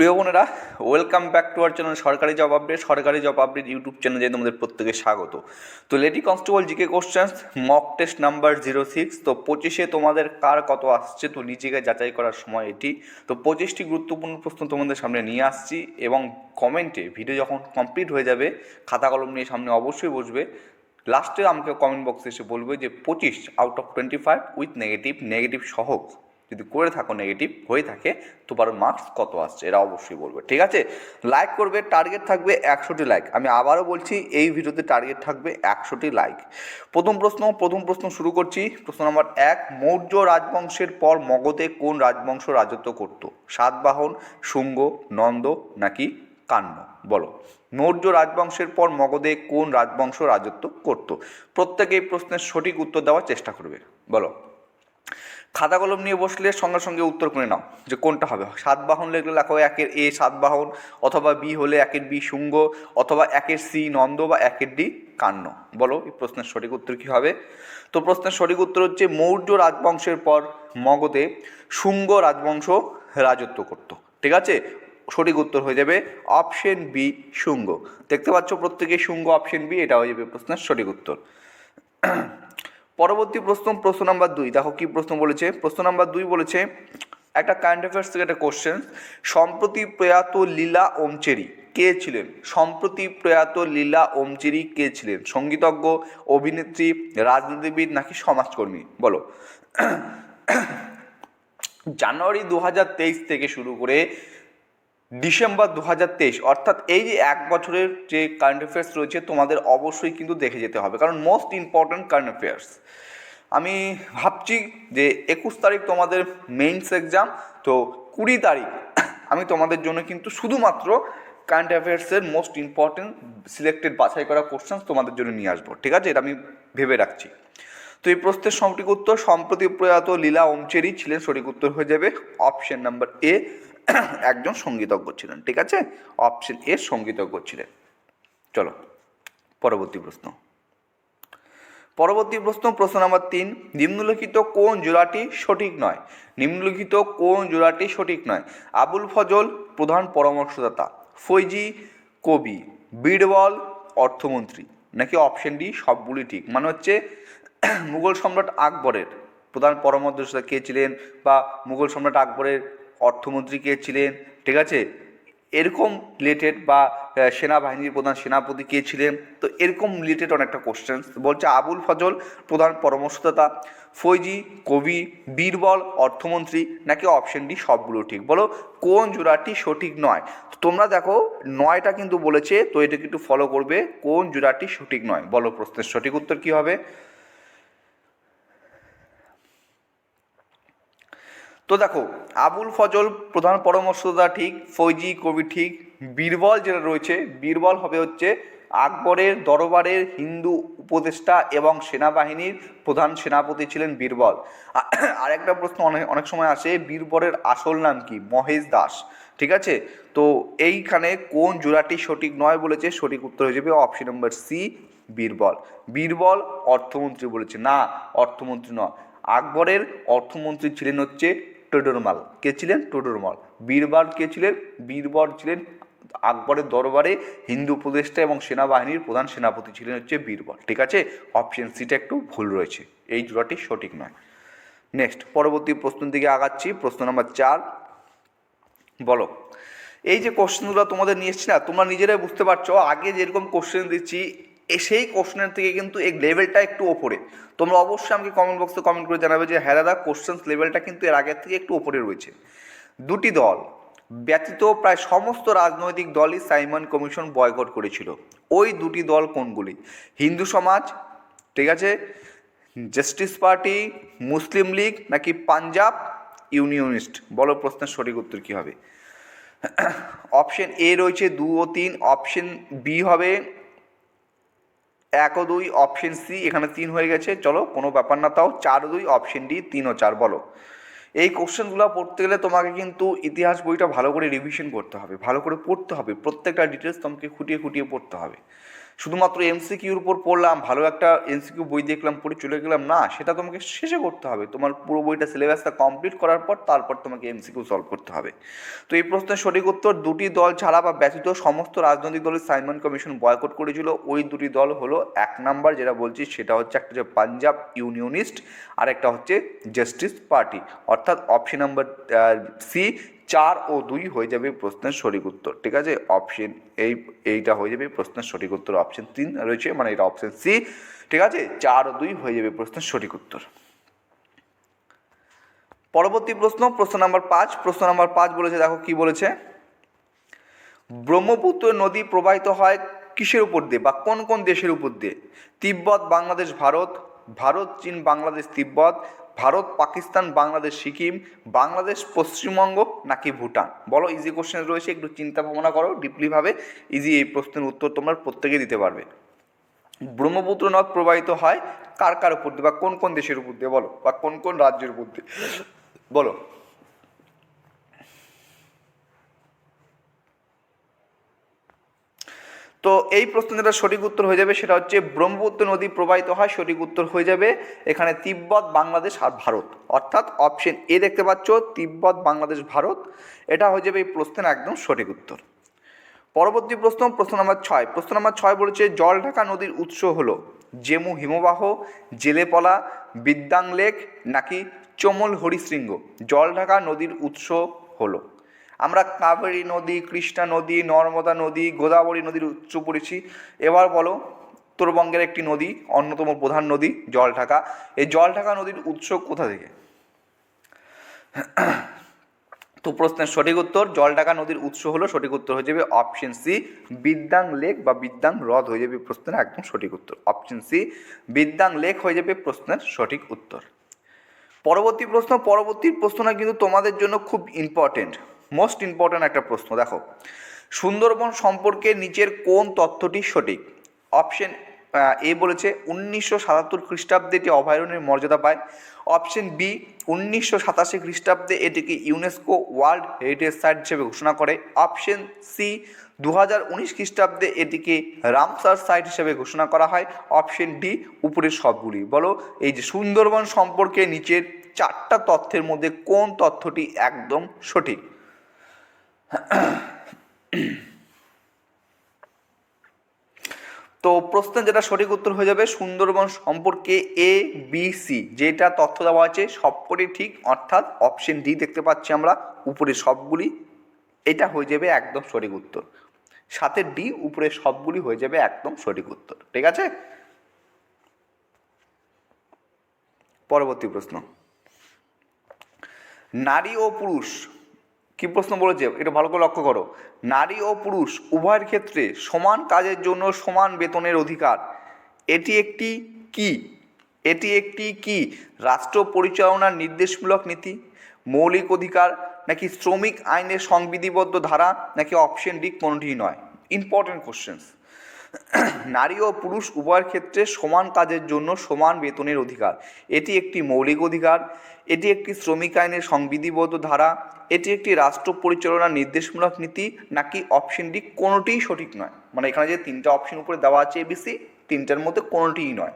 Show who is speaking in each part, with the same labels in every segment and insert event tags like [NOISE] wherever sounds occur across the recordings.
Speaker 1: প্রিয় বোনেরা welcome back to our channel সরকারি জব আপডেট সরকারি জব আপডেট ইউটিউব চ্যানেলে তোমাদের প্রত্যেকে স্বাগত। তো lady constable GK questions mock test number zero six তো পঁচিশে তোমাদের কার কত আসছে? তো নিজেকে যাচাই করার সময় এটি। তো পঁচিশটি গুরুত্বপূর্ণ প্রশ্ন তোমাদের সামনে নিয়ে আসছি এবং কমেন্টে ভিডিও যখন কমপ্লিট হয়ে যাবে, খাতা কলম নিয়ে সামনে অবশ্যই বসবে। লাস্টে আমাকে কমেন্ট বক্সে এসে বলবে যে, পঁচিশ out of twenty five with negative negative সহ যদি করে থাকো নেগেটিভ হয়ে থাকে, তোমার মার্কস কত আসছে, এরা অবশ্যই বলবে, ঠিক আছে? লাইক করবে টার্গেট থাকবে একশোটি লাইক আমি আবারও বলছি, এই ভিডিওতে টার্গেট থাকবে একশোটি লাইক প্রথম প্রশ্ন প্রথম প্রশ্ন শুরু করছি, প্রশ্ন নম্বর এক, মৌর্য রাজবংশের পর মগধে কোন রাজবংশ রাজত্ব করত? সাতবাহন, শুঙ্গ, নন্দ নাকি কান্ন বলো। মৌর্য রাজবংশের পর মগধে কোন রাজবংশ রাজত্ব করত? প্রত্যেকে এই প্রশ্নের সঠিক উত্তর দেওয়ার চেষ্টা করবে, বলো। খাতা কলম নিয়ে বসলে সঙ্গে সঙ্গে উত্তর করে নাও যে কোনটা হবে। সাতবাহন লিখলে লেখো একের এ সাতবাহন অথবা বি হলে একের বি শুঙ্গ অথবা একের সি নন্দ বা একের ডি কান্ন। বলো এই প্রশ্নের সঠিক উত্তর কী হবে? তো প্রশ্নের সঠিক উত্তর হচ্ছে মৌর্য রাজবংশের পর মগধে শুঙ্গ রাজবংশ রাজত্ব করত। ঠিক আছে? সঠিক উত্তর হয়ে যাবে অপশন বি শুঙ্গ। দেখতে পাচ্ছ প্রত্যেকে শুঙ্গ, অপশন বি, এটা হয়ে যাবে প্রশ্নের সঠিক উত্তর। পরবর্তী প্রশ্ন প্রশ্ন নাম্বার দুই। দেখো কি প্রশ্ন বলেছে? প্রশ্ন নাম্বার দুই বলেছে, একটা কারেন্ট অ্যাফেয়ার্স থেকে একটা কোশ্চেন সম্প্রতি প্রয়াত লীলা ওমচেরি কে ছিলেন? সম্প্রতি প্রয়াত লীলা ওমচেরি কে ছিলেন? সঙ্গীতজ্ঞ, অভিনেত্রী, রাজনীতিবিদ নাকি সমাজকর্মী? বলো। জানুয়ারি দু হাজার তেইশ থেকে শুরু করে ডিসেম্বর দু হাজার তেইশ, অর্থাৎ এই যে এক বছরের যে কারেন্ট অ্যাফেয়ার্স রয়েছে, তোমাদের অবশ্যই কিন্তু দেখে যেতে হবে। কারণ মোস্ট ইম্পর্ট্যান্ট কারেন্ট অ্যাফেয়ার্স আমি ভাবছি যে একুশ তারিখ তোমাদের মেইনস এক্সাম তো কুড়ি তারিখ আমি তোমাদের জন্য কিন্তু শুধুমাত্র কারেন্ট অ্যাফেয়ার্সের মোস্ট ইম্পর্ট্যান্ট সিলেক্টেড বাছাই করা কোশ্চেন্স তোমাদের জন্য নিয়ে আসব, ঠিক আছে? এটা আমি ভেবে রাখছি। তো এই প্রশ্নের সঠিক উত্তর সম্প্রতি প্রয়াত লীলা ওমচেরি ছিলেন, সঠিক উত্তর হয়ে যাবে অপশন নাম্বার এ [COUGHS] একজন সঙ্গীতজ্ঞ ছিলেন, ঠিক আছে? অপশন এ সঙ্গীতজ্ঞ ছিলেন। চলো, পরবর্তী প্রশ্ন। পরবর্তী প্রশ্ন প্রশ্ন নাম্বার তিন, নিম্নলিখিত কোন জোড়াটি সঠিক নয়? নিম্নলিখিত কোন জোড়াটি সঠিক নয়? আবুল ফজল, প্রধান পরামর্শদাতা। ফৈজি, কবি, বীরবল, অর্থমন্ত্রী। নাকি অপশন ডি, সবগুলি ঠিক? মানে হচ্ছে [COUGHS] মুঘল সম্রাট আকবরের প্রধান পরামর্শদাতা কে ছিলেন বা মুঘল সম্রাট আকবরের অর্থমন্ত্রী কে ছিলেন, ঠিক আছে? এরকম রিলেটেড বা সেনাবাহিনীর প্রধান সেনাপতি কে ছিলেন? তো এরকম রিলেটেড অনেকটা কোশ্চেন বলছে আবুল ফজল, প্রধান পরামর্শদাতা। ফৈজি, কবি, বীরবল, অর্থমন্ত্রী, নাকি অপশন ডি সবগুলো ঠিক? বলো, কোন জোড়াটি সঠিক নয়? তোমরা দেখো, নয়টা কিন্তু বলেছে, তো এটাকে একটু ফলো করবে, কোন জোড়াটি সঠিক নয়? বলো, প্রশ্নের সঠিক উত্তর কী হবে? তো দেখো, আবুল ফজল প্রধান পরামর্শদাতা ঠিক, ফৈজি কবি ঠিক, বীরবল যেটা রয়েছে, বীরবল হবে হচ্ছে আকবরের দরবারের হিন্দু উপদেষ্টা এবং সেনাবাহিনীর প্রধান সেনাপতি ছিলেন বীরবল। আ- আরেকটা প্রশ্ন অনেক অনেক সময় আসে, বীরবলের আসল নাম কি? মহেশ দাস। ঠিক আছে? তো এইখানে কোন জোড়াটি সঠিক নয় বলেছে, সঠিক উত্তর হয়ে যাবে option number C Birbal. Birbal অর্থমন্ত্রী বলেছে। না, অর্থমন্ত্রী নয়। আকবরের অর্থমন্ত্রী ছিলেন হচ্ছে টোডরমাল। কে ছিলেন? টোডরমাল। বীরবল কে ছিলেন? বীরবল ছিলেন আকবরের দরবারে হিন্দু উপদেষ্টা এবং সেনাবাহিনীর প্রধান সেনাপতি ছিলেন হচ্ছে বীরবল ঠিক আছে? অপশন সিটা একটু ভুল রয়েছে। এই জোড়াটি সঠিক নয়। নেক্সট, পরবর্তী প্রশ্নের দিকে আগাচ্ছি। প্রশ্ন নম্বর চার। বলো। এই যে কোশ্চেনগুলো তোমাদের নিয়ে এসছি না, তোমরা নিজেরাই বুঝতে পারছ, আগে যেরকম কোশ্চেন দিচ্ছি সেই কোশ্চেনের থেকে কিন্তু এই লেভেলটা একটু ওপরে। তোমরা অবশ্যই আমাকে কমেন্ট বক্সে কমেন্ট করে জানাবে যে হ্যাঁ দাদা কোশ্চেন্স লেভেলটা কিন্তু এর আগের থেকে একটু ওপরে রয়েছে। দুটি দল, ব্যতীত প্রায় সমস্ত রাজনৈতিক দলই সাইমন কমিশন বয়কট করেছিল। ওই দুটি দল কোনগুলি? হিন্দু সমাজ, ঠিক আছে? জাস্টিস পার্টি মুসলিম লীগ নাকি পাঞ্জাব ইউনিয়নিস্ট বলো প্রশ্নের সঠিক উত্তর কী হবে? [COUGHS] অপশন এ রয়েছে দু ও তিন অপশন বি হবে এক ও দুই অপশন সি এখানে তিন হয়ে গেছে। চলো, কোনো ব্যাপার না তাও। চার দুই অপশন ডি তিন ও চার বলো। এই কোশ্চেনগুলো পড়তে গেলে তোমাকে কিন্তু ইতিহাস বইটা ভালো করে রিভিশন করতে হবে, ভালো করে পড়তে হবে। প্রত্যেকটা ডিটেলস তোমাকে খুঁটিয়ে খুঁটিয়ে পড়তে হবে। শুধুমাত্র এমসিকিউর উপর পড়লাম, ভালো একটা এমসিকিউ বই দেখলাম, পড়ে চলে গেলাম, না, সেটা তোমাকে শেষে করতে হবে। তোমার পুরো বইটা সিলেবাসটা কমপ্লিট করার পর তারপর তোমাকে এমসিকিউ সলভ করতে হবে। তো এই প্রশ্নের সঠিক উত্তর, দুটি দল ছাড়া বা ব্যতীত সমস্ত রাজনৈতিক দলের সাইমন কমিশন বয়কট করেছিল। ওই দুটি দল হলো এক নাম্বার, যেটা বলছি, সেটা হচ্ছে একটা যে পাঞ্জাব ইউনিয়নিস্ট আর একটা হচ্ছে জাস্টিস পার্টি অর্থাৎ অপশন নাম্বার সি চার ও দুই হয়ে যাবে প্রশ্নের সঠিক উত্তর, ঠিক আছে? অপশন এই এইটা হয়ে যাবে প্রশ্নের সঠিক উত্তর অপশন তিন রয়েছে মানে এটা অপশন সি ঠিক আছে? চার ও দুই হয়ে যাবে প্রশ্নের সঠিক উত্তর। পরবর্তী প্রশ্ন প্রশ্ন নাম্বার পাঁচ, প্রশ্ন নাম্বার পাঁচ বলেছে, দেখো কি বলেছে? ব্রহ্মপুত্র নদী প্রবাহিত হয় কিসের উপর দিয়ে বা কোন কোন দেশের উপর দিয়ে? তিব্বত, বাংলাদেশ, ভারত ভারত, চীন, বাংলাদেশ, তিব্বত ভারত, পাকিস্তান, বাংলাদেশ, সিকিম, বাংলাদেশ, পশ্চিমবঙ্গ নাকি ভুটান? বলো ইজি কোশ্চেন রয়েছে, একটু চিন্তা ভাবনা করো ডিপলিভাবে ইজি এই প্রশ্নের উত্তর তোমরা প্রত্যেকে দিতে পারবে। ব্রহ্মপুত্র নদ প্রবাহিত হয় কার কার উপর দিয়ে বা কোন কোন দেশের উপর দিয়ে বলো, বা কোন কোন রাজ্যের উপর দিয়ে? বলো। তো এই প্রশ্ন যেটা সঠিক উত্তর হয়ে যাবে, সেটা হচ্ছে ব্রহ্মপুত্র নদী প্রবাহিত হয় সঠিক উত্তর হয়ে যাবে এখানে তিব্বত, বাংলাদেশ আর ভারত। অর্থাৎ অপশন এ দেখতে পাচ্ছ, তিব্বত, বাংলাদেশ, ভারত। এটা হয়ে যাবে এই প্রশ্নের একদম সঠিক উত্তর। পরবর্তী প্রশ্ন প্রশ্ন নম্বর ছয়। প্রশ্ন নম্বর ছয় বলেছে জলঢাকা নদীর উৎস হলো জেমু হিমবাহ, জেলেপলা, বিদ্যাং লেক নাকি চমল হরিশৃঙ্গ জলঢাকা নদীর উৎস হলো। আমরা কাবেরী নদী, কৃষ্ণা নদী, নর্মদা নদী, গোদাবরী নদীর উৎস পড়েছি। এবার বলো, উত্তরবঙ্গের একটি নদী, অন্যতম প্রধান নদী, জলঢাকা। এই জলঢাকা নদীর উৎস কোথা থেকে? তো প্রশ্নের সঠিক উত্তর, জলঢাকা নদীর উৎস হলো সঠিক উত্তর হয়ে যাবে অপশন সি বিদ্যাং লেক বা বিদ্যাং হ্রদ হয়ে যাবে প্রশ্নের একদম সঠিক উত্তর। অপশন সি বিদ্যাং লেক হয়ে যাবে প্রশ্নের সঠিক উত্তর। পরবর্তী প্রশ্ন, পরবর্তী প্রশ্নটা কিন্তু তোমাদের জন্য খুব ইম্পর্টেন্ট মোস্ট ইম্পর্ট্যান্ট একটা প্রশ্ন, দেখো। সুন্দরবন সম্পর্কে নিচের কোন তথ্যটি সঠিক? অপশন এ বলেছে, উনিশশো সাতাত্তর খ্রিস্টাব্দে এটি অভয়ারণ্যের মর্যাদা পায়। অপশন বি উনিশশো সাতাশি খ্রিস্টাব্দে এটিকে ইউনেস্কো ওয়ার্ল্ড হেরিটেজ সাইট হিসেবে ঘোষণা করে। অপশন সি দু হাজার উনিশ খ্রিস্টাব্দে এটিকে রামসার সাইট হিসেবে ঘোষণা করা হয়। অপশন ডি উপরের সবগুলি। বলো, এই যে সুন্দরবন সম্পর্কে নিচের চারটা তথ্যের মধ্যে কোন তথ্যটি একদম সঠিক? তো প্রশ্নের যেটা সঠিক উত্তর হয়ে যাবে, সুন্দরবন সম্পর্কে এ বি সি যেটা তথ্য দেওয়া আছে, সবকটি ঠিক, অর্থাৎ অপশন ডি দেখতে পাচ্ছি আমরা, উপরে সবগুলি, এটা হয়ে যাবে একদম সঠিক উত্তর। সাথে ডি উপরে সবগুলি হয়ে যাবে একদম সঠিক উত্তর, ঠিক আছে? পরবর্তী প্রশ্ন। নারী ও পুরুষ কি প্রশ্ন বলেছে? এটা ভালো করে লক্ষ্য করো। নারী ও পুরুষ উভয়ের ক্ষেত্রে সমান কাজের জন্য সমান বেতনের অধিকার। এটি একটি কি? এটি একটি কি? রাষ্ট্র পরিচালনার নির্দেশমূলক নীতি? মৌলিক অধিকার নাকি শ্রমিক আইনের সংবিধিবদ্ধ ধারা নাকি অপশন ডি কোনটি নয়? ইম্পর্টেন্ট কোশ্চেন্স [CLEARS THROAT] নারী ও পুরুষ উভয়ের ক্ষেত্রে সমান কাজের জন্য সমান বেতনের অধিকার। এটি একটি মৌলিক অধিকার, এটি একটি শ্রমিক আইনের সংবিধিবদ্ধ ধারা, এটি একটি রাষ্ট্র পরিচালনার নির্দেশমূলক নীতি, নাকি অপশনটি কোনোটিই সঠিক নয়। মানে এখানে যে তিনটা অপশন উপরে দেওয়া আছে এবিসি তিনটার মধ্যে কোনোটিই নয়।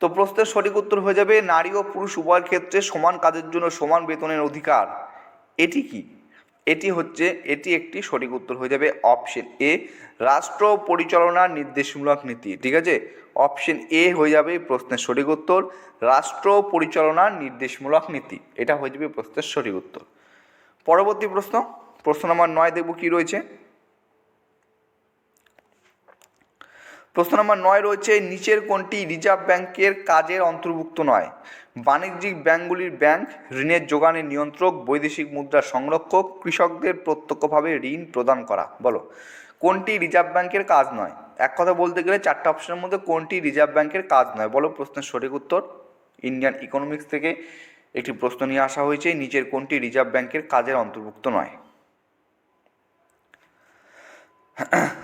Speaker 1: তো প্রশ্নের সঠিক উত্তর হয়ে যাবে, নারী ও পুরুষ উভয়ের ক্ষেত্রে সমান কাজের জন্য সমান বেতনের অধিকার। এটি কি? এটি হচ্ছে, এটি একটি সঠিক উত্তর হয়ে যাবে অপশন এ রাষ্ট্র পরিচালনার নির্দেশমূলক নীতি, ঠিক আছে? অপশন এ হয়ে যাবে প্রশ্নের সঠিক উত্তর, রাষ্ট্র পরিচালনার নির্দেশমূলক নীতি, এটা হয়ে যাবে প্রশ্নের সঠিক উত্তর। পরবর্তী প্রশ্ন প্রশ্ন নম্বর নয় দেখব কি রয়েছে? প্রশ্ন নম্বর নয় রয়েছে, নিচের কোনটি রিজার্ভ ব্যাংকের কাজের অন্তর্ভুক্ত নয়? বাণিজ্যিক ব্যাংকগুলির ব্যাংক, ঋণের যোগানের নিয়ন্ত্রক, বৈদেশিক মুদ্রা সংরক্ষক, কৃষকদের প্রত্যক্ষভাবে ঋণ প্রদান করা। বলো, কোনটি রিজার্ভ ব্যাংকের কাজ নয়? এক কথা বলতে গেলে চারটা অপশনের মধ্যে কোনটি রিজার্ভ ব্যাংকের কাজ নয়? বলো প্রশ্নের সঠিক উত্তর। ইন্ডিয়ান ইকোনমিক্স থেকে একটি প্রশ্ন নিয়ে আসা হয়েছে, নিচের কোনটি রিজার্ভ ব্যাংকের কাজের অন্তর্ভুক্ত নয়?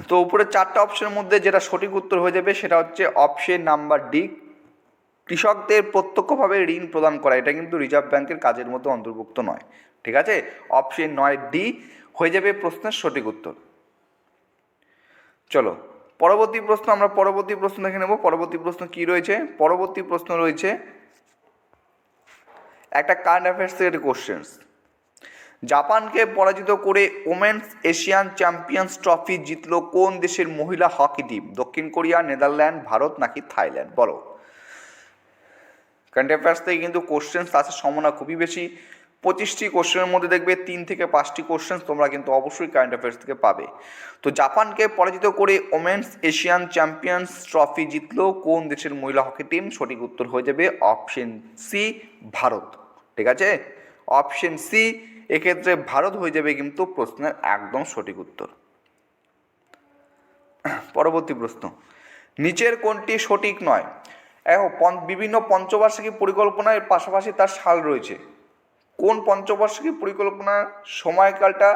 Speaker 1: তো উপরে চারটা অপশনের মধ্যে যেটা সঠিক উত্তর হয়ে যাবে সেটা হচ্ছে অপশন নাম্বার ডি কৃষকদের প্রত্যক্ষভাবে ঋণ প্রদান করা। এটা কিন্তু রিজার্ভ ব্যাংকের কাজের মধ্যে অন্তর্ভুক্ত নয়, ঠিক আছে? অপশন নয় ডি হয়ে যাবে প্রশ্নের সঠিক উত্তর। চলো, পরবর্তী প্রশ্ন, আমরা পরবর্তী প্রশ্ন দেখে নেব। পরবর্তী প্রশ্ন কি রয়েছে? পরবর্তী প্রশ্ন রয়েছে একটা কারেন্ট অ্যাফেয়ার্স থেকে কোশ্চেন্স জাপানকে পরাজিত করে ওমেন্স এশিয়ান চ্যাম্পিয়ন্স ট্রফি জিতলো কোন দেশের মহিলা হকি টিম? দক্ষিণ কোরিয়া, নেদারল্যান্ড, ভারত নাকি থাইল্যান্ড? বলো। কারেন্ট অ্যাফেয়ার্স থেকে কিন্তু কোশ্চেন্স আছে, সম্ভাবনা খুবই বেশি। পঁচিশটি কোশ্চেনের মধ্যে দেখবে তিন থেকে পাঁচটি কোশ্চেন্স তোমরা কিন্তু অবশ্যই কারেন্ট অ্যাফেয়ার্স থেকে পাবে। তো জাপানকে পরাজিত করে ওমেন্স এশিয়ান চ্যাম্পিয়ন্স ট্রফি জিতলো কোন দেশের মহিলা হকি টিম? সঠিক উত্তর হয়ে যাবে অপশন সি, ভারত। ঠিক আছে? অপশন সি এক্ষেত্রে ভারত হয়ে যাবে কিন্তু প্রশ্নের একদম সঠিক উত্তর। পরবর্তী প্রশ্ন। নিচের কোনটি সঠিক নয়? এখন বিভিন্ন পঞ্চবার্ষিকী পরিকল্পনার পাশাপাশি তার সাল রয়েছে। কোন পঞ্চবার্ষিকী পরিকল্পনার সময়কালটা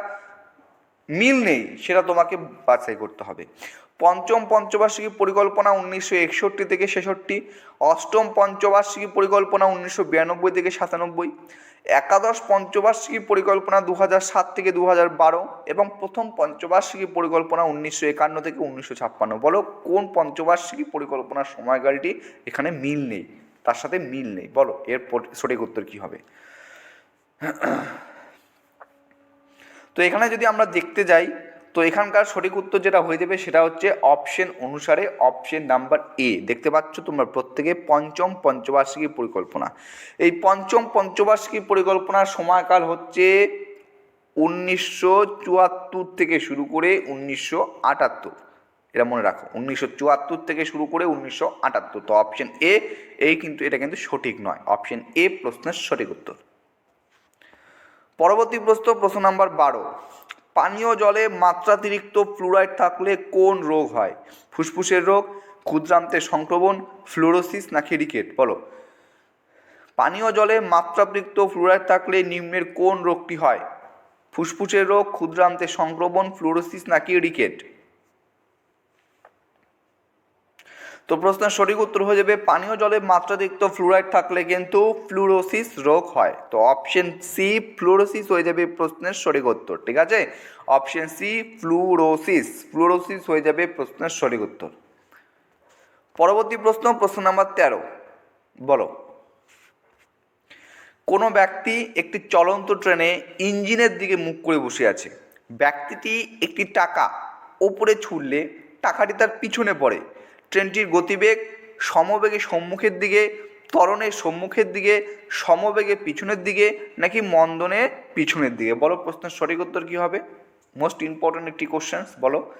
Speaker 1: মিল নেই সেটা তোমাকে বাছাই করতে হবে। পঞ্চম পঞ্চবার্ষিকী পরিকল্পনা উনিশশো একষট্টি থেকে ছেষট্টি। অষ্টম পঞ্চবার্ষিকী পরিকল্পনা উনিশশো বিরানব্বই থেকে সাতানব্বই। একাদশ পঞ্চবার্ষিকী পরিকল্পনা দু সাত থেকে দু বারো এবং প্রথম পঞ্চবার্ষিকী পরিকল্পনা উনিশশো একান্ন থেকে উনিশশো ছাপ্পান্ন। বলো, কোন পঞ্চবার্ষিকী পরিকল্পনার সময়কালটি এখানে মিল নেই? তার সাথে মিল নেই। বলো, এর সঠিক উত্তর কী হবে? তো এখানে যদি আমরা দেখতে যাই তো এখানকার সঠিক উত্তর যেটা হয়ে যাবে সেটা হচ্ছে অপশন অনুসারে অপশন নাম্বার এ দেখতে পাচ্ছ তোমরা প্রত্যেকে পঞ্চম পঞ্চবার্ষিকী পরিকল্পনা। এই পঞ্চম পঞ্চবার্ষিকী পরিকল্পনার সময়কাল হচ্ছে উনিশশো চুয়াত্তর থেকে শুরু করে উনিশশো আটাত্তর। এটা মনে রাখো, উনিশশো চুয়াত্তর থেকে শুরু করে উনিশশো আটাত্তর। তো অপশন এ এই কিন্তু, এটা কিন্তু সঠিক নয়। অপশন এ প্রশ্নের সঠিক উত্তর। পরবর্তী প্রশ্ন প্রশ্ন নাম্বার বারো। পানীয় জলে মাত্রাতিরিক্ত ফ্লুরাইড থাকলে কোন রোগ হয়? ফুসফুসের রোগ ক্ষুদ্রান্তের সংক্রমণ ফ্লোরোসিস না রিকেট বলো। পানীয় জলে মাত্রাতিরিক্ত ফ্লুরাইড থাকলে নিম্নের কোন রোগটি হয়? ফুসফুসের রোগ ক্ষুদ্রান্তের সংক্রমণ ফ্লোরোসিস নাকি রিকেট তো প্রশ্নের সঠিক উত্তর হয়ে যাবে, পানীয় জলে মাত্রাতিরিক্ত ফ্লুরাইড থাকলে কিন্তু ফ্লুরোসিস রোগ হয়। তো অপশন সি ফ্লুরোসিস হয়ে যাবে প্রশ্নের সঠিক উত্তর, ঠিক আছে? অপশন সি ফ্লুরোসিস ফ্লুরোসিস হয়ে যাবে প্রশ্নের সঠিক উত্তর। পরবর্তী প্রশ্ন প্রশ্ন নাম্বার তেরো। বলো। কোনো ব্যক্তি একটি চলন্ত ট্রেনে ইঞ্জিনের দিকে মুখ করে বসে আছে। ব্যক্তিটি একটি টাকা ওপরে ছুড়লে টাকাটি তার পিছনে পড়ে। ট্রেনটির গতিবেগ সমবেগে সম্মুখের দিকে, ত্বরণের সম্মুখের দিকে, সমবেগে পিছনের দিকে নাকি মন্দনে পিছনের দিকে? বলো, প্রশ্নের সঠিক উত্তর কী হবে? মোস্ট ইম্পর্ট্যান্ট একটি কোশ্চেন্স বলো।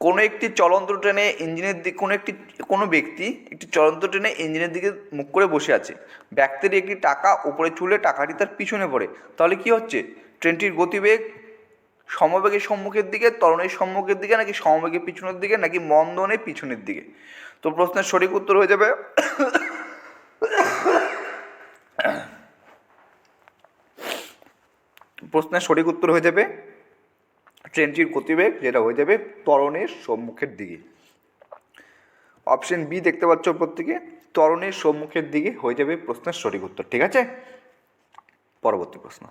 Speaker 1: কোনো একটি চলন্ত ট্রেনে ইঞ্জিনের দিকে কোনো একটি, কোনো ব্যক্তি একটি চলন্ত ট্রেনে ইঞ্জিনের দিকে মুখ করে বসে আছে। ব্যক্তির একটি টাকা উপরে চুলে টাকাটি তার পিছনে পড়ে। তাহলে কি হচ্ছে? ট্রেনটির গতিবেগ সমবেগের সম্মুখের দিকে, ত্বরণের সম্মুখের দিকে, নাকি সমবেগের পিছনের দিকে, নাকি মন্দনের পিছনের দিকে? তো প্রশ্নের সঠিক উত্তর হয়ে যাবে। প্রশ্নের সঠিক উত্তর হয়ে যাবে ট্রেনটির গতিবেগ, যেটা হয়ে যাবে ত্বরণের সম্মুখের দিকে। অপশন বি দেখতে পাচ্ছ প্রত্যেকে ত্বরণের সম্মুখের দিকে হয়ে যাবে প্রশ্নের সঠিক উত্তর, ঠিক আছে? পরবর্তী প্রশ্ন।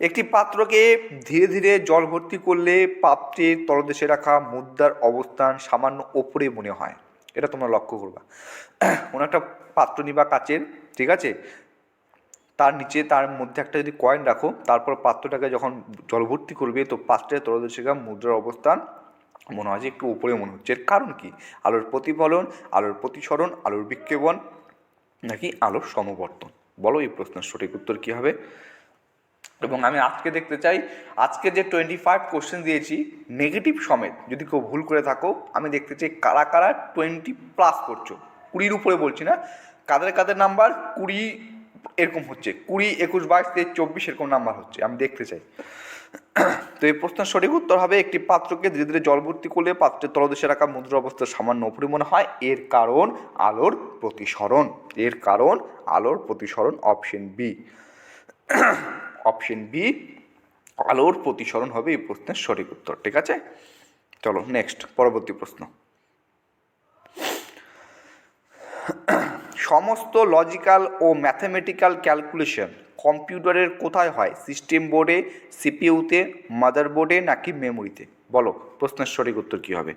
Speaker 1: একটি পাত্রকে ধীরে ধীরে জল ভর্তি করলে পাত্রের তলদেশে রাখা মুদ্রার অবস্থান সামান্য ওপরে মনে হয়। এটা তোমরা লক্ষ্য করবা। কোনো একটা পাত্র নিবা কাচের, ঠিক আছে? তার নিচে, তার মধ্যে একটা যদি কয়েন রাখো, তারপর পাত্রটাকে যখন জল ভর্তি করবে, তো পাত্রের তলদেশিকা মুদ্রার অবস্থান মনে হয় যে একটু উপরে মনে হচ্ছে। এর কারণ কি? আলোর প্রতিফলন, আলোর প্রতিসরণ, আলোর বিক্ষেপণ নাকি আলোর সমবর্তন? বলো এই প্রশ্নের সঠিক উত্তর কী হবে? এবং আমি আজকে দেখতে চাই, আজকে যে টোয়েন্টি ফাইভ কোশ্চেন দিয়েছি নেগেটিভ সমেত, যদি কেউ ভুল করে থাকো, আমি দেখতে চাই কারা কারা টোয়েন্টি প্লাস করছ। কুড়ির উপরে বলছি না, কাদের কাদের নাম্বার কুড়ি এরকম হচ্ছে, কুড়ি, একুশ, বাইশ, তেইশ, চব্বিশ এরকম নাম্বার হচ্ছে, আমি দেখতে চাই। তো এই প্রশ্নের সঠিক উত্তর হবে, একটি পাত্রকে ধীরে ধীরে জল ভর্তি করলে পাত্রের তলদেশে রাখা মুদ্রা অবস্থা সামান্য উপরে মনে হয়, এর কারণ আলোর প্রতিসরণ, এর কারণ আলোর প্রতিসরণ অপশন বি অপশন বি, আলোর প্রতিসরণ হবে এই প্রশ্নের সঠিক উত্তর, ঠিক আছে? চলো নেক্সট পরবর্তী প্রশ্ন। সমস্ত লজিক্যাল ও ম্যাথামেটিক্যাল ক্যালকুলেশন কম্পিউটারের কোথায় হয়? সিস্টেম বোর্ডে সিপিইউতে মাদারবোর্ডে নাকি মেমোরিতে বলো, প্রশ্নের সঠিক উত্তর কী হবে?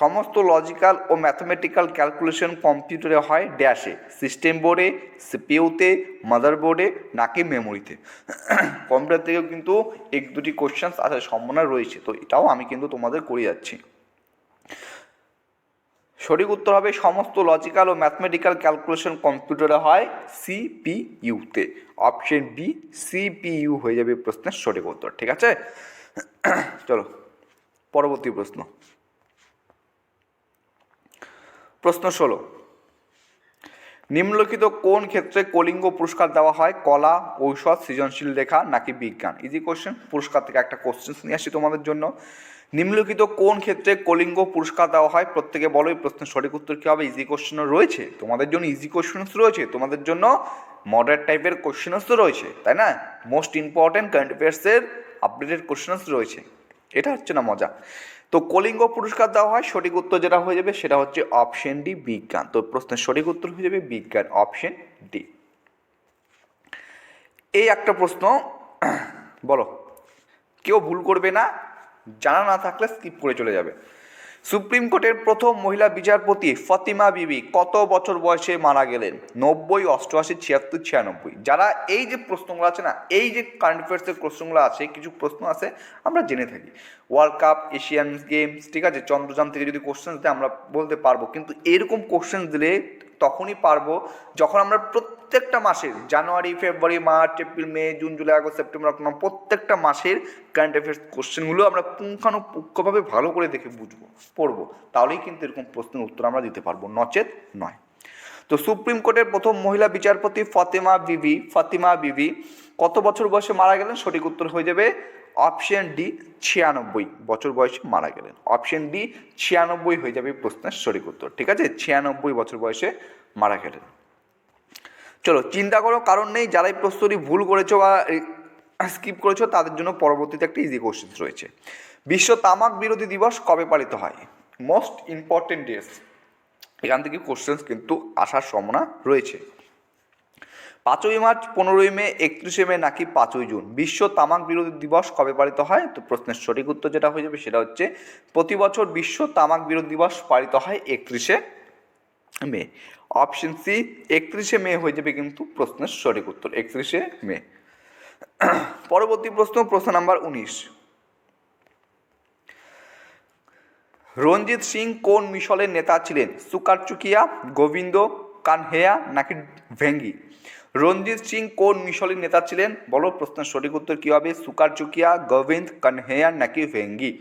Speaker 1: সমস্ত লজিক্যাল ও ম্যাথামেটিক্যাল ক্যালকুলেশন কম্পিউটারে হয় ড্যাশে সিস্টেম বোর্ডে সিপিইউতে মাদারবোর্ডে নাকি মেমোরিতে কম্পিউটার থেকেও কিন্তু এক দুটি কোশ্চেন্স আসার সম্ভাবনা রয়েছে, তো এটাও আমি কিন্তু তোমাদের করে যাচ্ছি। সঠিক উত্তর হবে সমস্ত লজিক্যাল ও ম্যাথমেটিক্যাল ক্যালকুলেশন কম্পিউটারে হয় সিপিইউতে অপশন বি সিপিইউ হয়ে যাবে প্রশ্নের সঠিক উত্তর, ঠিক আছে? চলো, পরবর্তী প্রশ্ন। প্রশ্ন ষোলো। নিম্নলিখিত কোন ক্ষেত্রে কলিঙ্গ পুরস্কার দেওয়া হয়? কলা, ঔষধ, সৃজনশীল লেখা নাকি বিজ্ঞান? ইজি কোশ্চেন পুরস্কার থেকে একটা কোশ্চেন নিয়ে আসি তোমাদের জন্য। নিম্নলিখিত কোন ক্ষেত্রে কলিঙ্গ পুরস্কার দেওয়া হয়? প্রত্যেকে বলো, এই প্রশ্নের সঠিক উত্তর কী হবে? ইজি কোশ্চেনও রয়েছে। তোমাদের জন্য ইজি কোশ্চেন্স রয়েছে। তোমাদের জন্য মডার্ন টাইপের কোশ্চেন্স তো রয়েছে, তাই না? মোস্ট ইম্পর্ট্যান্ট কারেন্ট অ্যাফেয়ার্সের আপডেটেড কোশ্চেন্স রয়েছে। এটা হচ্ছে না মজা। তো কলিঙ্গ পুরস্কার দেওয়া হয়, সঠিক উত্তর যেটা হয়ে যাবে সেটা হচ্ছে অপশন ডি বিজ্ঞান। তো প্রশ্নের সঠিক উত্তর হয়ে যাবে বিজ্ঞান অপশন ডি এই একটা প্রশ্ন, বলো। কেউ ভুল করবে না, জানা না থাকলে স্কিপ করে চলে যাবে। সুপ্রিম কোর্টের প্রথম মহিলা বিচারপতি ফতিমা বিবি কত বছর বয়সে মারা গেলেন? নব্বই, অষ্টআশি, ছিয়াত্তর, ছিয়ানব্বই। যারা এই যে প্রশ্নগুলো আছে না, এই যে কারেন্ট অ্যাফেয়ার্সের প্রশ্নগুলো আছে, কিছু প্রশ্ন আছে, আমরা জেনে থাকি। ওয়ার্ল্ড কাপ এশিয়ান গেমস ঠিক আছে? চন্দ্রযান থেকে যদি কোশ্চেন দেয়, আমরা বলতে পারব। কিন্তু এরকম কোশ্চেন দিলে তখনই পারব যখন আমরা প্রত্যেকটা মাসের জানুয়ারি, ফেব্রুয়ারি, মার্চ, এপ্রিল, মে, জুন, জুলাই, আগস্ট, সেপ্টেম্বর, অক্টোবর প্রত্যেকটা মাসের কারেন্ট অ্যাফেয়ার্স কোশ্চেনগুলো আমরা পুঙ্খানুপুঙ্খভাবে ভালো করে দেখে বুঝব, পড়ব। তাহলেই কিন্তু এরকম প্রশ্নের উত্তর আমরা দিতে পারব। নচেত নয়। তো সুপ্রিম কোর্টের প্রথম মহিলা বিচারপতি ফতেমা বিবি, ফাতিমা বিবি কত বছর বয়সে মারা গেলেন? সঠিক উত্তর হয়ে যাবে অপশন ডি ছিয়ানব্বই, বছর বয়সে মারা গেলেন। অপশন ডি ছিয়ানব্বই হয়ে যাবে প্রশ্নের সঠিক উত্তর, ঠিক আছে? ছিয়ানব্বই বছর বয়সে মারা গেলেন। চলো, চিন্তা করো, কারণ নেই, যারা এই প্রশ্নটি ভুল করেছ বা স্কিপ করেছ, তাদের জন্য পরবর্তীতে একটা ইজি কোশ্চেন রয়েছে। বিশ্ব তামাক বিরোধী দিবস কবে পালিত হয়? মোস্ট ইম্পর্টেন্ট ডেস এখান থেকে কোশ্চেন্স কিন্তু আসার সম্ভাবনা রয়েছে। পাঁচই মার্চ, পনেরোই মে, একত্রিশে মে নাকি পাঁচই জুন। বিশ্ব তামাক বিরোধী দিবস কবে পালিত হয়? তো প্রশ্নের সঠিক উত্তর যেটা হয়ে যাবে সেটা হচ্ছে প্রতি বছর বিশ্ব তামাক বিরোধী দিবস পালিত হয় একত্রিশে মে। অপশন সি, একত্রিশে মে হয়ে যাবে কিন্তু প্রশ্নের সঠিক উত্তর, একত্রিশে মে। পরবর্তী প্রশ্ন প্রশ্ন নাম্বার উনিশ। রঞ্জিত সিং কোন মিশলের নেতা ছিলেন? সুকারচুকিয়া, গোবিন্দ কানহেয়া নাকি ভেঙ্গি? রঞ্জিত সিং কোন মিশলের নেতা ছিলেন? বলো, প্রশ্নের সঠিক উত্তর কী হবে? সুকারচুকিয়া গোবিন্দ কানহেয়া নাকি ভেঙ্গি?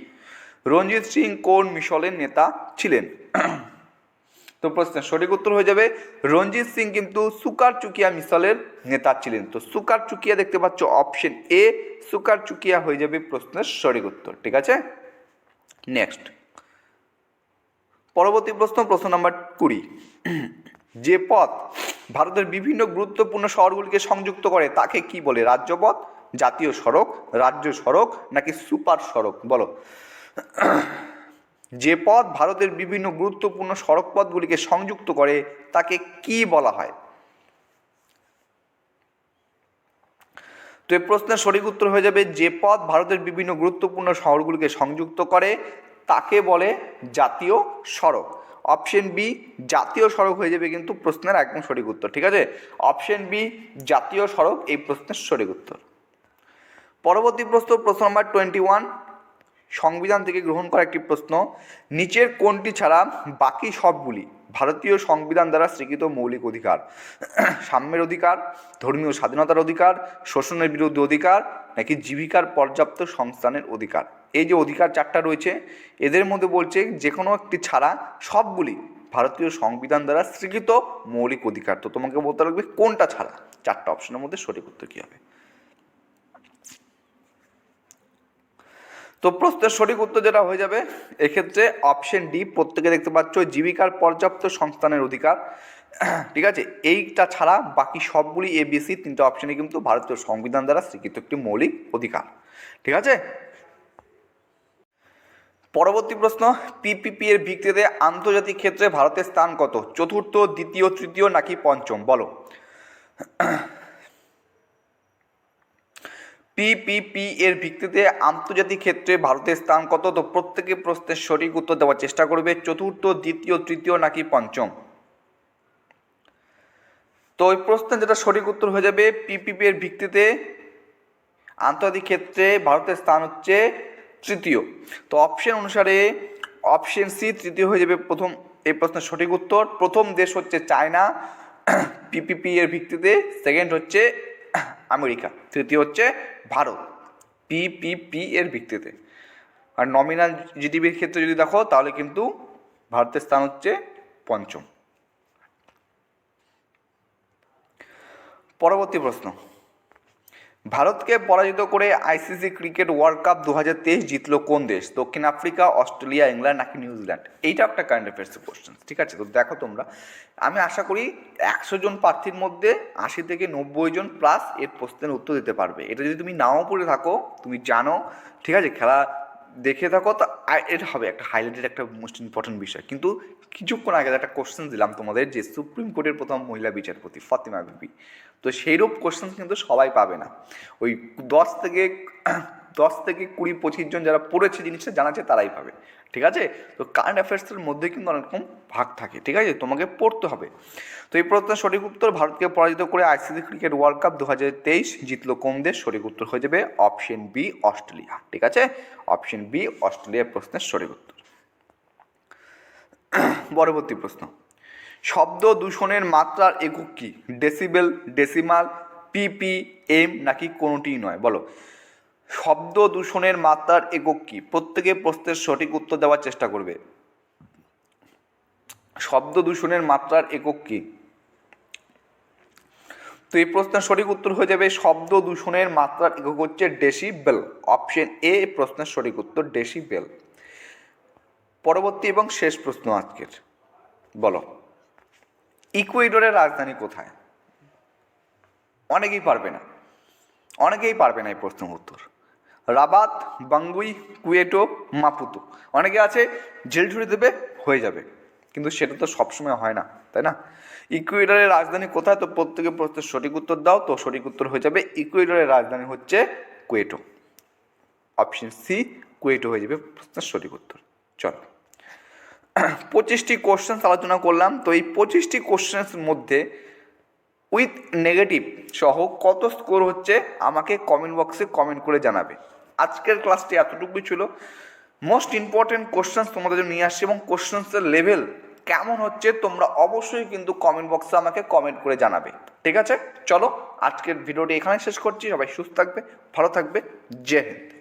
Speaker 1: রঞ্জিত সিং কোন মিশলের নেতা ছিলেন? [CLEARS THROAT] তো প্রশ্নের সঠিক উত্তর হয়ে যাবে, রঞ্জিত সিং কিন্তু সুকার চুকিয়া মিশলের নেতা ছিলেন। তো সুকার চুকিয়া দেখতে পাচ্ছ অপশন এ সুকার চুকিয়া হয়ে যাবে প্রশ্নের সঠিক উত্তর, ঠিক আছে? নেক্সট পরবর্তী প্রশ্ন প্রশ্ন নাম্বার কুড়ি। [CLEARS THROAT] যে পথ ভারতের বিভিন্ন গুরুত্বপূর্ণ শহরগুলিকে সংযুক্ত করে, তাকে কি বলে? রাজ্যপথ, জাতীয় সড়ক, রাজ্য সড়ক নাকি সুপার সড়ক? বলো। যে পথ ভারতের বিভিন্ন গুরুত্বপূর্ণ সড়ক পথগুলিকে সংযুক্ত করে, তাকে কি বলা হয়? তো এই প্রশ্নের সঠিক উত্তর হয়ে যাবে, যে পথ ভারতের বিভিন্ন গুরুত্বপূর্ণ শহরগুলিকে সংযুক্ত করে, তাকে বলে জাতীয় সড়ক। অপশন বি, জাতীয় সড়ক হয়ে যাবে কিন্তু প্রশ্নের একদম সঠিক উত্তর, ঠিক আছে? অপশন বি, জাতীয় সড়ক, এই প্রশ্নের সঠিক উত্তর। পরবর্তী প্রশ্ন প্রশ্ন নম্বর টোয়েন্টি ওয়ান সংবিধান থেকে গ্রহণ করা একটি প্রশ্ন, নিচের কোনটি ছাড়া বাকি সবগুলি ভারতীয় সংবিধান দ্বারা স্বীকৃত মৌলিক অধিকার? সাম্যের অধিকার, ধর্মীয় স্বাধীনতার অধিকার, শোষণের বিরুদ্ধে অধিকার, নাকি জীবিকার পর্যাপ্ত সংস্থানের অধিকার? এই যে অধিকার চারটা রয়েছে, এদের মধ্যে বলছে যে কোনো একটি ছাড়া সবগুলি ভারতীয় সংবিধান দ্বারা স্বীকৃত মৌলিক অধিকার। তো তোমাকে বলতে লাগবে কোনটা ছাড়া? চারটা অপশনের মধ্যে সঠিক উত্তর কী হবে? তো প্রশ্নের সঠিক উত্তর যেটা হয়ে যাবে, এক্ষেত্রে অপশন ডি প্রত্যেকে দেখতে পাচ্ছ, জীবিকার পর্যাপ্ত সংস্থানের অধিকার। ঠিক আছে? এইটা ছাড়া বাকি সবগুলি এবিসি তিনটা অপশনে কিন্তু ভারতীয় সংবিধান দ্বারা স্বীকৃত একটি মৌলিক অধিকার। ঠিক আছে? পরবর্তী প্রশ্ন পিপিপি এর ভিত্তিতে আন্তর্জাতিক ক্ষেত্রে ভারতের স্থান কত? চতুর্থ, দ্বিতীয়, তৃতীয় নাকি পঞ্চম? বলো। পিপিপি এর ভিত্তিতে আন্তর্জাতিক ক্ষেত্রে ভারতের স্থান কত? তো প্রত্যেকে প্রশ্নের সঠিক উত্তর দেওয়ার চেষ্টা করবে। চতুর্থ, দ্বিতীয়, তৃতীয় নাকি পঞ্চম? তো ওই প্রশ্নের যেটা সঠিক উত্তর হয়ে যাবে পিপিপি এর ভিত্তিতে আন্তর্জাতিক ক্ষেত্রে ভারতের স্থান হচ্ছে তৃতীয়। তো অপশন অনুসারে অপশন সি তৃতীয় হয়ে যাবে প্রথম, এই প্রশ্নের সঠিক উত্তর। প্রথম দেশ হচ্ছে চায়না পিপিপি এর ভিত্তিতে। সেকেন্ড হচ্ছে আমেরিকা। তৃতীয় হচ্ছে ভারত পিপিপি এর ভিত্তিতে। আর নমিনাল জিডিপির ক্ষেত্রে যদি দেখো, তাহলে কিন্তু ভারতের স্থান হচ্ছে পঞ্চম। পরবর্তী প্রশ্ন। ভারতকে পরাজিত করে আইসিসি ক্রিকেট ওয়ার্ল্ড কাপ দু হাজার তেইশ জিতলো কোন দেশ? দক্ষিণ আফ্রিকা, অস্ট্রেলিয়া, ইংল্যান্ড নাকি নিউজিল্যান্ড এইটা একটা কারেন্ট অ্যাফেয়ার্স কোশ্চেন ঠিক আছে? তো দেখো তোমরা, আমি আশা করি একশো জন প্রার্থীর মধ্যে আশি থেকে নব্বই জন প্লাস এর প্রশ্নের উত্তর দিতে পারবে। এটা যদি তুমি নাও পড়ে থাকো, তুমি জানো, ঠিক আছে? খেলা দেখে থাকো তো এটা হবে একটা হাইলাইটেড একটা মোস্ট ইম্পর্টেন্ট বিষয়। কিন্তু কিছুক্ষণ আগে একটা কোশ্চেন দিলাম তোমাদের যে সুপ্রিম কোর্টের প্রথম মহিলা বিচারপতি ফাতিমা বিবি। তো সেইরূপ কোশ্চেন কিন্তু সবাই পাবে না। ওই দশ থেকে দশ থেকে কুড়ি, পঁচিশ জন যারা পড়েছে, জিনিসটা জানাচ্ছে তারাই পাবে ঠিক আছে? তো কারেন্ট অ্যাফেয়ার্সের মধ্যে কিন্তু অনেক রকম ভাগ থাকে, ঠিক আছে? তোমাকে পড়তে হবে। তো এই প্রশ্নের সঠিক উত্তর ভারতকে পরাজিত করে আইসিসি ক্রিকেট ওয়ার্ল্ড কাপ দু হাজার তেইশ জিতলো কোন দেশ? সঠিক উত্তর হয়ে যাবে অপশন বি অস্ট্রেলিয়া ঠিক আছে? অপশন বি অস্ট্রেলিয়া প্রশ্নের সঠিক উত্তর। পরবর্তী প্রশ্ন। শব্দ দূষণের মাত্রার একক কি? ডেসিবেল ডেসিমাল পিপি এম নাকি কোনোটিই নয়? বলো। শব্দ দূষণের মাত্রার একক কি? প্রত্যেকে প্রশ্নের সঠিক উত্তর দেওয়ার চেষ্টা করবে। শব্দ দূষণের মাত্রার একক কি? তো এই প্রশ্নের সঠিক উত্তর হয়ে যাবে, শব্দ দূষণের মাত্রার একক হচ্ছে ডেসিবেল। অপশন এ, প্রশ্নের সঠিক উত্তর ডেসিবেল। পরবর্তী এবং শেষ প্রশ্ন আজকের। বলো, ইকুয়েডরের রাজধানী কোথায়? অনেকেই পারবে না। অনেকেই পারবে না এই প্রশ্নের উত্তর। Rabat, Bangui, Quito, Maputo. অনেকে আছে জেল ঝেলঝুড়ি দেবে, হয়ে যাবে। কিন্তু সেটা তো সবসময় হয় না, তাই না? ইকুয়েডরের রাজধানী কোথায়? তো প্রত্যেকে প্রশ্নের সঠিক উত্তর দাও, তো সঠিক উত্তর হয়ে যাবে, ইকুয়েডরের রাজধানী হচ্ছে কুয়েটো। অপশন সি কুয়েটো হয়ে যাবে প্রশ্নের সঠিক উত্তর। চলো। পঁচিশটি কোশ্চেন্স আলোচনা করলাম, তো এই পঁচিশটি কোশ্চেন্স মধ্যে উইথ নেগেটিভ সহ কত স্কোর হচ্ছে, আমাকে কমেন্ট বক্সে কমেন্ট করে জানাবে। আজকের ক্লাসটি এতটুকুই ছিল। মোস্ট ইম্পর্টেন্ট কোশ্চেন্স তোমাদের জন্য নিয়ে আসছি এবং কোশ্চেন্সের লেভেল কেমন হচ্ছে তোমরা অবশ্যই কিন্তু কমেন্ট বক্সে আমাকে কমেন্ট করে জানাবে। ঠিক আছে? চলো, আজকের ভিডিওটি এখানে শেষ করছি। সবাই সুস্থ থাকবে, ভালো থাকবে। জয় হিন্দ।